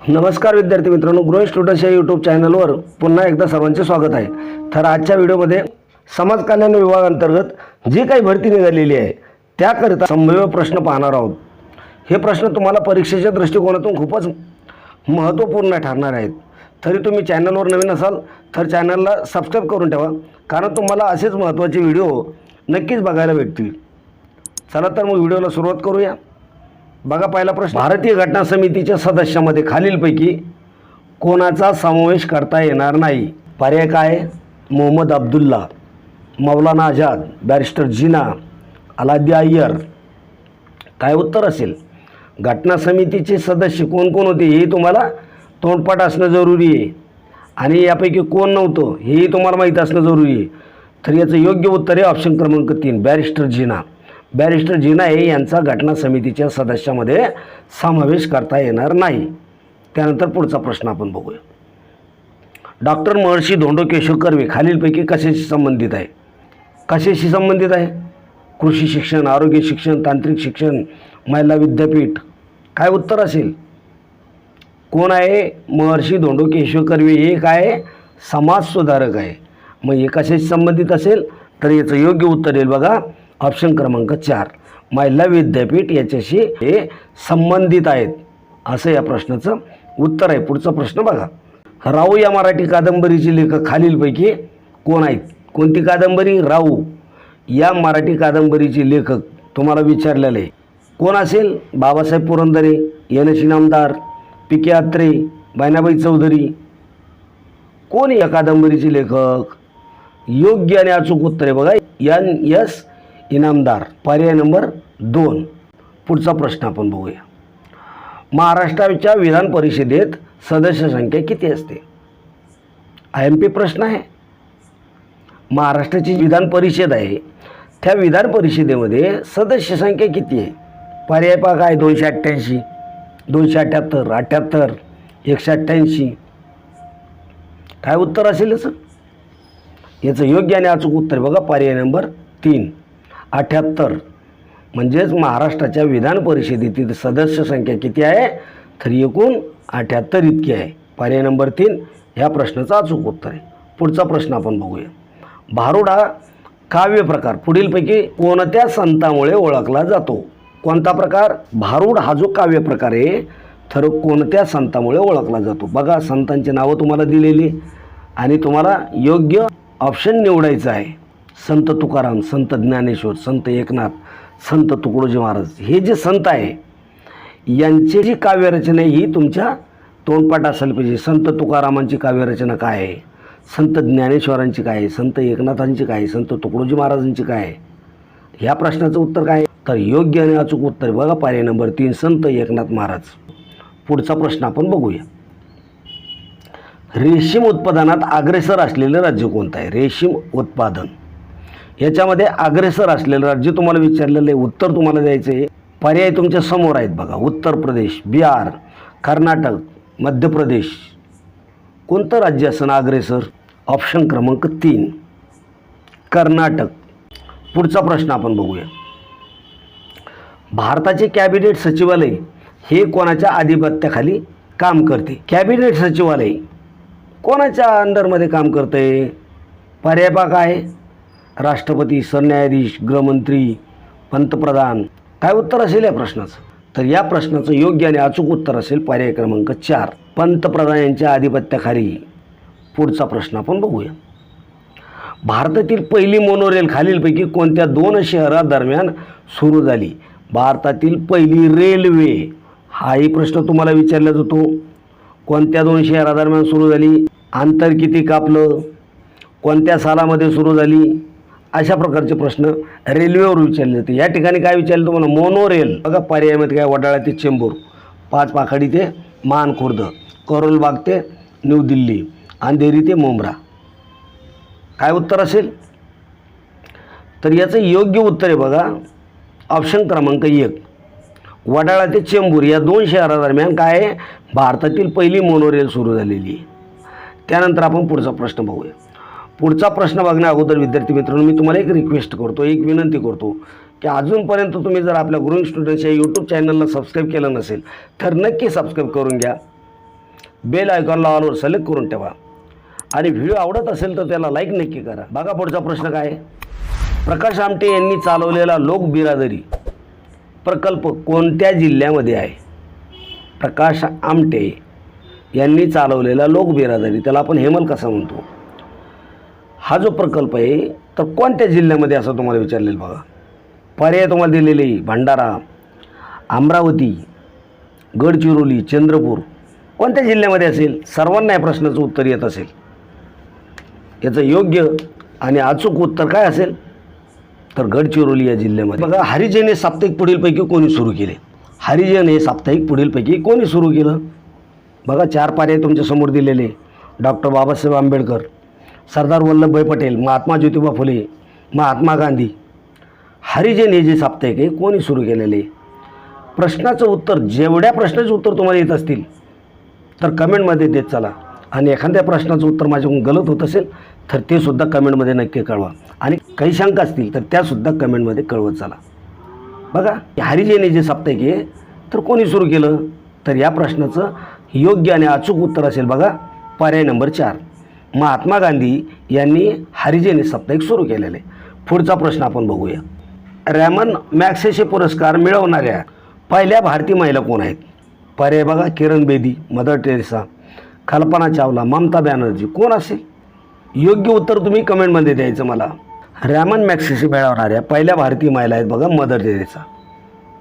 नमस्कार विद्यार्थी मित्रांनो गृह स्टुडंट्स या यूट्यूब चॅनलवर पुन्हा एकदा सर्वांचे स्वागत आहे. तर आजच्या व्हिडिओमध्ये समाज कल्याण विभागांतर्गत जी काही भरती निघालेली आहे त्याकरिता संभाव्य प्रश्न पाहणार आहोत. हे प्रश्न तुम्हाला परीक्षेच्या दृष्टिकोनातून खूपच महत्त्वपूर्ण ठरणार आहेत. तरी तुम्ही चॅनलवर नवीन असाल तर चॅनलला सबस्क्राईब करून ठेवा कारण तुम्हाला असेच महत्त्वाचे व्हिडिओ नक्कीच बघायला भेटतील. चला तर मग व्हिडिओला सुरुवात करूया. बघा पहिला प्रश्न. भारतीय घटना समितीच्या सदस्यामध्ये खालीलपैकी कोणाचा समावेश करता येणार नाही? पर्याय काय? मोहम्मद अब्दुल्ला मौलाना आझाद बॅरिस्टर जिना अलादी अय्यर. काय उत्तर असेल? घटना समितीचे सदस्य कोण कोण होते? हे तुम्हाला तोंडपाठ असणं जरुरी आहे. आणि यापैकी कोण नव्हतं? हेही तुम्हाला माहीत असणं जरुरी आहे. तर याचं योग्य उत्तर आहे ऑप्शन क्रमांक तीन बॅरिस्टर जिना. बॅरिस्टर जिना हे यांचा घटना समितीच्या सदस्यामध्ये समावेश करता येणार नाही. त्यानंतर पुढचा प्रश्न आपण बघूया. डॉक्टर महर्षी धोंडो केशव कर्वे खालीलपैकी कशाशी संबंधित आहे? कशाशी संबंधित आहे? कृषी शिक्षण आरोग्य शिक्षण तांत्रिक शिक्षण महिला विद्यापीठ. काय उत्तर असेल? कोण आहे? महर्षी धोंडो केशव कर्वे हे काय समाज सुधारक आहे. मग हे कशाशी संबंधित असेल? तर याचं योग्य उत्तर येईल बघा. ऑप्शन क्रमांक चार. महिला विद्यापीठ याच्याशी हे संबंधित आहेत. असं या प्रश्नाचं उत्तर आहे. पुढचा प्रश्न बघा. राऊ या मराठी कादंबरीचे लेखक खालीलपैकी कोण आहेत? कोणती कादंबरी? राऊ या मराठी कादंबरीचे लेखक तुम्हाला विचारलेले आहे. कोण असेल? Babasaheb Purandare N S P K Atre Bainabai Chaudhari. कोण या कादंबरीचे लेखक? योग्य आणि अचूक उत्तर आहे बघा. N S Inamdar. पर्याय नंबर दोन. पुढचा प्रश्न आपण बघूया. महाराष्ट्राच्या विधान परिषदेत सदस्य संख्या किती असते? आय एम पी प्रश्न आहे. महाराष्ट्राची विधान परिषद आहे. त्या विधान परिषदेमध्ये सदस्य संख्या किती आहे? पर्याय पहा काय? दोनशे अठ्ठ्याऐंशी दोनशे अठ्ठ्याहत्तर अठ्ठ्याहत्तर एकशे अठ्ठ्याऐंशी. काय उत्तर असेल याचं? याचं योग्य आणि अचूक उत्तर बघा. पर्याय नंबर तीन. अठ्ठ्याहत्तर म्हणजेच महाराष्ट्राच्या विधान परिषदेतील सदस्य संख्या किती आहे? तर एकूण अठ्ठ्याहत्तर इतकी आहे. पर्याय नंबर तीन ह्या प्रश्नाचं अचूक उत्तर आहे. पुढचा प्रश्न आपण बघूया. भारुड हा काव्य प्रकार पुढीलपैकी कोणत्या संतामुळे ओळखला जातो? कोणता प्रकार? भारुड हा जो काव्य प्रकार आहे तर कोणत्या संतामुळे ओळखला जातो? बघा संतांची नावं तुम्हाला दिलेली आणि तुम्हाला योग्य ऑप्शन निवडायचं आहे. संत तुकाराम संत ज्ञानेश्वर संत एकनाथ संत तुकडोजी महाराज हे जे संत आहे यांची जी काव्यरचना आहे ही तुमच्या तोंडपाठ असायला पाहिजे संत तुकारामांची काव्यरचना काय आहे? संत ज्ञानेश्वरांची काय आहे? संत एकनाथांची काय आहे? संत तुकडोजी महाराजांची काय आहे? ह्या प्रश्नाचं उत्तर काय आहे? तर योग्य आणि अचूक उत्तर बघा पर्याय नंबर तीन संत एकनाथ महाराज. पुढचा प्रश्न आपण बघूया. रेशीम उत्पादनात अग्रेसर असलेलं राज्य कोणतं आहे? रेशीम उत्पादन. याच्यामध्ये अग्रेसर असलेलं राज्य तुम्हाला विचारलेलं आहे उत्तर तुम्हाला द्यायचं आहे. पर्याय तुमच्यासमोर आहेत बघा. उत्तर प्रदेश बिहार कर्नाटक मध्य प्रदेश. कोणतं राज्य असणं अग्रेसर? ऑप्शन क्रमांक तीन. कर्नाटक. पुढचा प्रश्न आपण बघूया. भारताचे कॅबिनेट सचिवालय हे कोणाच्या आधिपत्याखाली काम करते? कॅबिनेट सचिवालय कोणाच्या अंडरमध्ये काम करते पर्याय काय राष्ट्रपती सरन्यायाधीश गृहमंत्री पंतप्रधान. काय उत्तर असेल या प्रश्नाचं? तर या प्रश्नाचं योग्य आणि अचूक उत्तर असेल पर्याय क्रमांक चार. पंतप्रधान यांच्या आधिपत्याखाली पुढचा प्रश्न आपण बघूया. भारतातील पहिली मोनोरेल खालीलपैकी कोणत्या दोन शहरादरम्यान सुरू झाली? भारतातील पहिली रेल्वे हाही प्रश्न तुम्हाला विचारला जातो. कोणत्या दोन शहरादरम्यान सुरू झाली? अंतर किती कापलं? कोणत्या सालामध्ये सुरू झाली? अशा प्रकारचे प्रश्न रेल्वेवर विचारले जाते. या ठिकाणी काय विचारलं तुम्हाला? मोनोरेल. बघा पर्यायामध्ये काय वडाळा ते चेंबूर. पाच पाखाडी ते मानखुर्द. करोलबाग ते न्यू दिल्ली. अंधेरी ते मुंब्रा. काय उत्तर असेल? तर याचं योग्य उत्तर आहे बघा. ऑप्शन क्रमांक एक. वडाळा ते चेंबूर. या दोन शहरादरम्यान काय आहे? भारतातील पहिली मोनोरेल सुरू झालेली आहे. त्यानंतर आपण पुढचा प्रश्न बघूया. पुढचा प्रश्न बघण्या अगोदर विद्यार्थी मित्रांनो मी तुम्हाला एक रिक्वेस्ट करतो एक विनंती करतो की अजूनपर्यंत तुम्ही जर आपल्या ग्रोईंग स्टुडंट्स या यूट्यूब चॅनलला सबस्क्राईब केलं नसेल तर नक्की सबस्क्राईब करून घ्या. बेल आयकॉनला ऑलवर सिलेक्ट करून ठेवा. आणि व्हिडिओ आवडत असेल तर त्याला लाईक नक्की करा. बघा पुढचा प्रश्न काय प्रकाश आमटे यांनी चालवलेला लोक बिरादरी प्रकल्प कोणत्या जिल्ह्यामध्ये आहे? प्रकाश आमटे यांनी चालवलेला लोक बिरादरी. त्याला आपण हेमल कसा म्हणतो? हा जो प्रकल्प आहे तर कोणत्या जिल्ह्यामध्ये असं तुम्हाला विचारलेलं बघा? पर्याय तुम्हाला दिलेले भंडारा अमरावती गडचिरोली चंद्रपूर. कोणत्या जिल्ह्यामध्ये असेल? सर्वांना या प्रश्नाचं उत्तर येत असेल. याचं योग्य आणि अचूक उत्तर काय असेल? तर गडचिरोली या जिल्ह्यामध्ये. बघा हरिजन हे साप्ताहिक पुढीलपैकी कोणी सुरू केले? हरिजन हे साप्ताहिक पुढीलपैकी कोणी सुरू केलं? बघा चार पर्याय तुमच्यासमोर दिलेले. डॉक्टर बाबासाहेब आंबेडकर सरदार वल्लभभाई पटेल महात्मा ज्योतिबा फुले महात्मा गांधी हरिजन हे जे साप्ताहिक आहे कोणी सुरू केलेले? प्रश्नाचं उत्तर जेवढ्या प्रश्नाचं उत्तर तुम्हाला येत असतील तर कमेंटमध्ये देत चला. आणि एखाद्या प्रश्नाचं उत्तर माझ्याकडून गलत होत असेल तर ते सुद्धा कमेंटमध्ये नक्की कळवा. आणि काही शंका असतील तर त्यासुद्धा कमेंटमध्ये कळवत चला. बघा हरिजन हे जे साप्ताहिक आहे तर कोणी सुरू केलं? तर या प्रश्नाचं योग्य आणि अचूक उत्तर असेल बघा पर्याय नंबर चार. महात्मा गांधी यांनी हरिजेने साप्ताहिक सुरू केलेले. पुढचा प्रश्न आपण बघूया. रॅमन मॅक्सेसे पुरस्कार मिळवणाऱ्या पहिल्या भारतीय महिला कोण आहेत? पर्याय बघा किरण बेदी मदर टेरेसा कल्पना चावला ममता बॅनर्जी कोण असेल? योग्य उत्तर तुम्ही कमेंटमध्ये द्यायचं मला. रॅमन मॅक्सेसे मिळवणाऱ्या पहिल्या भारतीय महिला आहेत बघा मदर टेरेसा.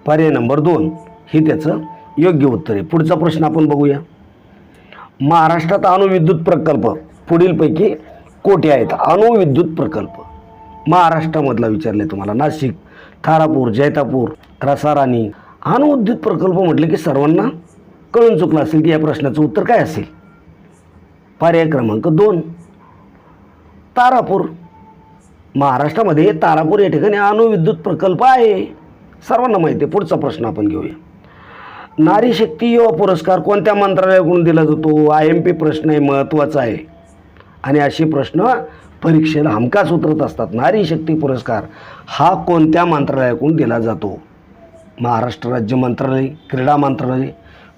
पर्याय नंबर दोन. हे त्याचं योग्य उत्तर आहे. पुढचा प्रश्न आपण बघूया. महाराष्ट्रात अणुविद्युत प्रकल्प. पुढीलपैकी कोठे आहेत? अणुविद्युत प्रकल्प. महाराष्ट्रामधला विचारले तुम्हाला. नाशिक थारापूर जैतापूर रसाराणी. अणुविद्युत प्रकल्प म्हटले की सर्वांना कळून चुकलं असेल की या प्रश्नाचं उत्तर काय असेल? पर्याय क्रमांक दोन. तारापूर. महाराष्ट्रामध्ये तारापूर या ठिकाणी अणुविद्युत प्रकल्प आहे. सर्वांना माहिती आहे. पुढचा प्रश्न आपण घेऊया. नारी शक्ती युवा पुरस्कार कोणत्या मंत्रालयाकडून दिला जातो? आय एम पी प्रश्न आहे महत्त्वाचा आहे. आणि असे प्रश्न परीक्षेला हमखास उतरत असतात. नारी शक्ती पुरस्कार हा कोणत्या मंत्रालयाकडून दिला जातो? महाराष्ट्र राज्य मंत्रालय क्रीडा मंत्रालय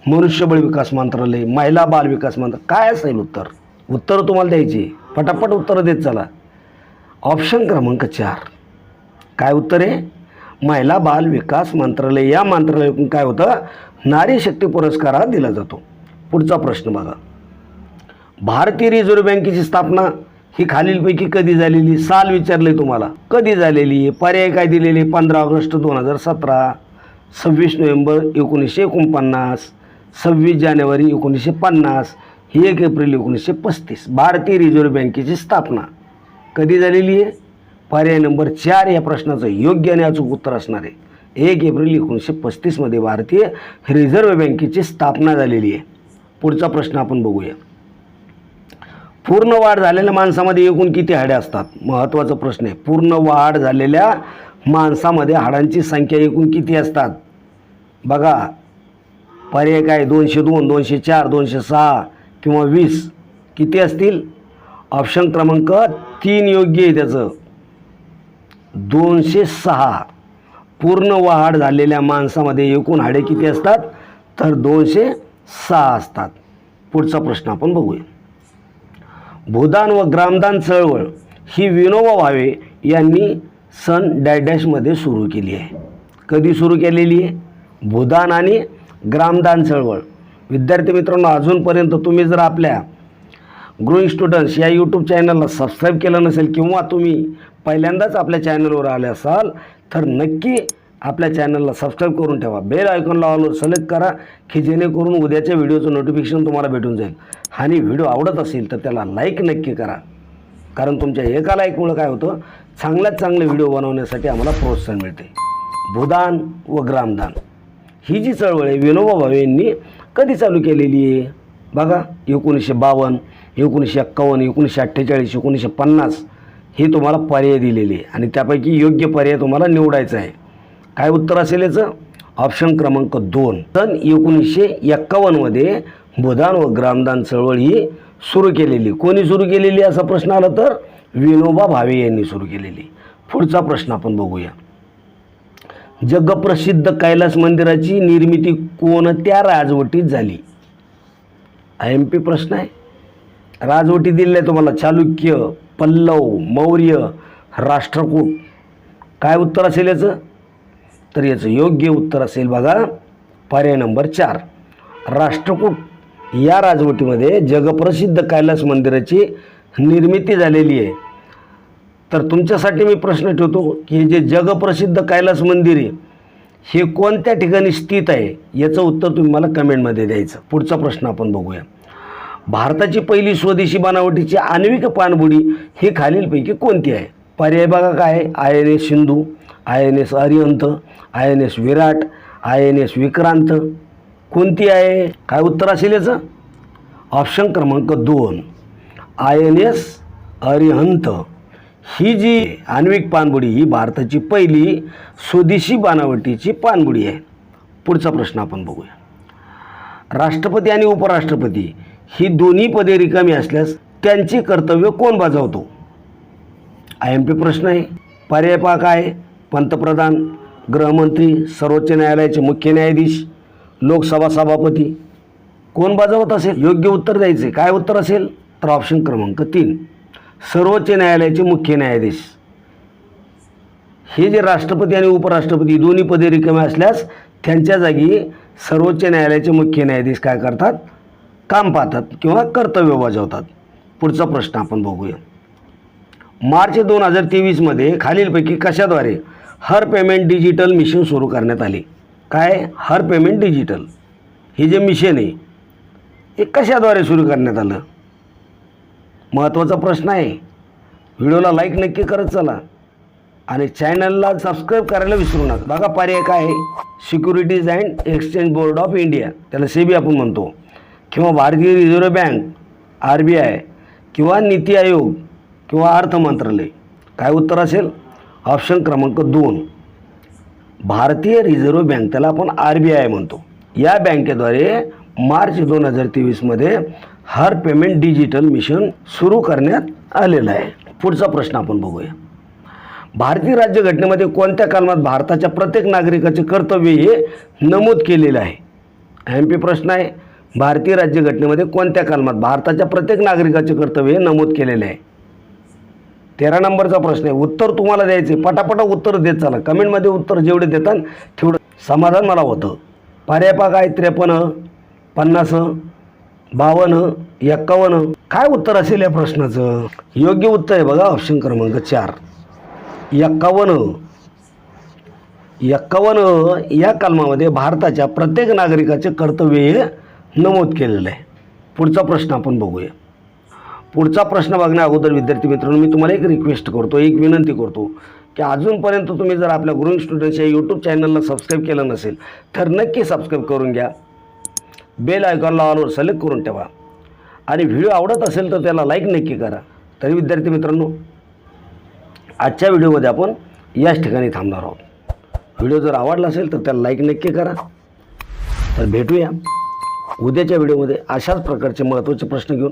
मनुष्यबळ विकास मंत्रालय महिला बाल विकास मंत्रालय काय असेल उत्तर? उत्तरं तुम्हाला द्यायची. पटापट उत्तरं देत चला. ऑप्शन क्रमांक चार. काय उत्तर आहे? महिला बाल विकास मंत्रालय या मंत्रालयातून काय होतं? नारी शक्ती पुरस्कार हा दिला जातो. पुढचा प्रश्न बघा. भारतीय रिझर्व्ह बँकेची स्थापना ही खालीलपैकी कधी झालेली साल विचारले तुम्हाला. कधी झालेली पर्याय काय दिलेले? पंधरा ऑगस्ट दोन हजार सतरा सव्वीस नोव्हेंबर एकोणीसशे एकोणपन्नास सव्वीस जानेवारी एकोणीसशे पन्नास ही एक एप्रिल एकोणीसशे पस्तीस. भारतीय रिझर्व्ह बँकेची स्थापना कधी झालेली आहे? पर्याय नंबर चार या प्रश्नाचं योग्य आणि अचूक उत्तर असणार आहे. एक एप्रिल एकोणीसशे पस्तीसमध्ये भारतीय रिझर्व्ह बँकेची स्थापना झालेली आहे. पुढचा प्रश्न आपण बघूया. पूर्ण वाढ झालेल्या माणसामध्ये एकूण किती हाडे असतात? महत्त्वाचा प्रश्न आहे. पूर्ण वाढ झालेल्या माणसामध्ये हाडांची संख्या एकूण किती असतात? बघा पर्याय काय? दोनशे दोन दोनशे चार दोनशे सहा किंवा वीस किती असतील? ऑप्शन क्रमांक तीन योग्य आहे त्याचं. दोनशे सहा. पूर्ण वाढ झालेल्या माणसामध्ये एकूण हाडे किती असतात? तर दोनशे सहा असतात. पुढचा प्रश्न आपण बघूया. भूदान व ग्रामदान चळवळ ही विनोबा भावे यांनी सन डॅडॅशमध्ये सुरू केली आहे. कधी सुरू केलेली आहे? भूदान आणि ग्रामदान चळवळ. विद्यार्थी मित्रांनो अजूनपर्यंत तुम्ही जर आपल्या ग्रोईंग स्टुडंट्स या यूट्यूब चॅनलला सबस्क्राईब केलं नसेल किंवा तुम्ही पहिल्यांदाच आपल्या चॅनलवर आले असाल तर नक्की आपल्या चॅनलला सबस्क्राईब करून ठेवा. बेल आयकॉनला ऑलवर सिलेक्ट करा की जेणेकरून उद्याच्या व्हिडिओचं नोटिफिकेशन तुम्हाला भेटून जाईल. आणि व्हिडिओ आवडत असेल तर त्याला लाईक नक्की करा. कारण तुमच्या एका लाईकमुळं काय होतं? चांगल्यात चांगले व्हिडिओ बनवण्यासाठी आम्हाला प्रोत्साहन मिळते. भूदान व ग्रामदान. ही जी चळवळ आहे विनोबा भावे यांनी कधी चालू केलेली आहे? बघा एकोणीसशे बावन्न एकोणीसशे एक्कावन्न एकोणीसशे अठ्ठेचाळीस एकोणीसशे पन्नास हे तुम्हाला पर्याय दिलेले आहे. आणि त्यापैकी योग्य पर्याय तुम्हाला निवडायचा आहे. काय उत्तर असेल याचं? ऑप्शन क्रमांक दोन. सन एकोणीसशे एक्कावन्नमध्ये भूदान व ग्रामदान चळवळ ही सुरू केलेली. कोणी सुरू केलेली असा प्रश्न आला तर विनोबा भावे यांनी सुरू केलेली. पुढचा प्रश्न आपण बघूया. जगप्रसिद्ध कैलास मंदिराची निर्मिती कोणत्या राजवटीत झाली. आय एम पी प्रश्न आहे. राजवटी दिलेली आहे तुम्हाला. चालुक्य पल्लव मौर्य राष्ट्रकूट. काय उत्तर असेल याचं? तर याचं योग्य उत्तर असेल बघा. पर्याय नंबर चार. राष्ट्रकूट. या राजवटीमध्ये जगप्रसिद्ध कैलास मंदिराची निर्मिती झालेली आहे. तर तुमच्यासाठी मी प्रश्न ठेवतो की हे जे जगप्रसिद्ध कैलास मंदिर आहे हे कोणत्या ठिकाणी स्थित आहे? याचं उत्तर तुम्ही मला कमेंटमध्ये द्यायचं. पुढचा प्रश्न आपण बघूया. भारताची पहिली स्वदेशी बनावटीची आण्विक पाणबुडी ही खालीलपैकी कोणती आहे? पर्याय बघा काय आहे? I N S Sindhu I N S Arihant I N S Virat I N S Vikrant. कोणती आहे? काय उत्तर असेल याचं? ऑप्शन क्रमांक दोन. I N S Arihant. ही जी आण्विक पाणबुडी ही भारताची पहिली स्वदेशी बनावटीची पाणबुडी आहे. पुढचा प्रश्न आपण बघूया. राष्ट्रपती आणि उपराष्ट्रपती ही दोन्ही पदे रिकामी असल्यास त्यांची कर्तव्य कोण बजावतो? आय एम पी प्रश्न आहे. पर्याय पहा काय पंतप्रधान गृहमंत्री सर्वोच्च न्यायालयाचे मुख्य न्यायाधीश लोकसभा सभापती. कोण बजावत असेल? योग्य उत्तर द्यायचे. काय उत्तर असेल? तर ऑप्शन क्रमांक तीन. सर्वोच्च न्यायालयाचे मुख्य न्यायाधीश. हे जे राष्ट्रपती आणि उपराष्ट्रपती दोन्ही पदे रिकामे असल्यास त्यांच्या जागी सर्वोच्च न्यायालयाचे मुख्य न्यायाधीश काय करतात? काम पाहतात किंवा कर्तव्य बजावतात. पुढचा प्रश्न आपण बघूया. मार्च दोन हजार तेवीसमध्ये खालीलपैकी कशाद्वारे हर पेमेंट डिजिटल मिशन सुरू करण्यात आले? काय? हर पेमेंट डिजिटल हे जे मिशन आहे हे कशाद्वारे सुरू करण्यात आलं? महत्त्वाचा प्रश्न आहे. व्हिडिओला लाईक नक्की करत चला. आणि चॅनलला सबस्क्राईब करायला विसरू नका. बघा पर्याय काय आहे? Securities and exchange board of India त्याला सेबी आपण म्हणतो. किंवा भारतीय reserve bank R B I किंवा नीती आयोग किंवा अर्थ मंत्रालय. काय उत्तर असेल? ऑप्शन क्रमांक दोन. भारतीय रिझर्व्ह बँक त्याला आपण आर बी आय म्हणतो. या बँकेद्वारे मार्च दोन हजार तेवीसमध्ये हर पेमेंट डिजिटल मिशन सुरू करण्यात आलेलं आहे. पुढचा प्रश्न आपण बघूया. भारतीय राज्यघटनेमध्ये कोणत्या कलमात भारताच्या प्रत्येक नागरिकाचे कर्तव्य हे नमूद केलेलं आहे? एम पी प्रश्न आहे. भारतीय राज्यघटनेमध्ये कोणत्या कलमात भारताच्या प्रत्येक नागरिकाचे कर्तव्य हे नमूद केलेले आहे? तेरा नंबरचा प्रश्न आहे. उत्तर तुम्हाला द्यायचे. पटापटा उत्तर देत चाला. कमेंटमध्ये उत्तर जेवढे देतात तेवढं समाधान मला होतं. पर्याय पा काय त्रेपन्न पन्नास बावन्न एक्कावन्न. काय उत्तर असेल या प्रश्नाचं? योग्य उत्तर आहे बघा ऑप्शन क्रमांक चार. एक्कावन्न. एक्कावन्न या कलमामध्ये भारताच्या प्रत्येक नागरिकाचे कर्तव्य हे नमूद केलेलं आहे. पुढचा प्रश्न आपण बघूया. पुढचा प्रश्न बघण्या अगोदर विद्यार्थी मित्रांनो मी तुम्हाला एक रिक्वेस्ट करतो एक विनंती करतो की अजूनपर्यंत तुम्ही जर आपल्या ग्रोईंग स्टुडंट्स या यूट्यूब चॅनलला सबस्क्राईब केलं नसेल तर नक्की सबस्क्राईब करून घ्या. बेल आयकॉनला ऑलवर सिलेक्ट करून ठेवा. आणि व्हिडिओ आवडत असेल तर त्याला लाईक नक्की करा. तरी विद्यार्थी मित्रांनो आजच्या व्हिडिओमध्ये आपण याच ठिकाणी थांबणार आहोत. व्हिडिओ जर आवडला असेल तर त्याला लाईक नक्की करा. तर भेटूया. उद्याच्या व्हिडिओमध्ये अशाच प्रकारचे महत्त्वाचे प्रश्न घेऊन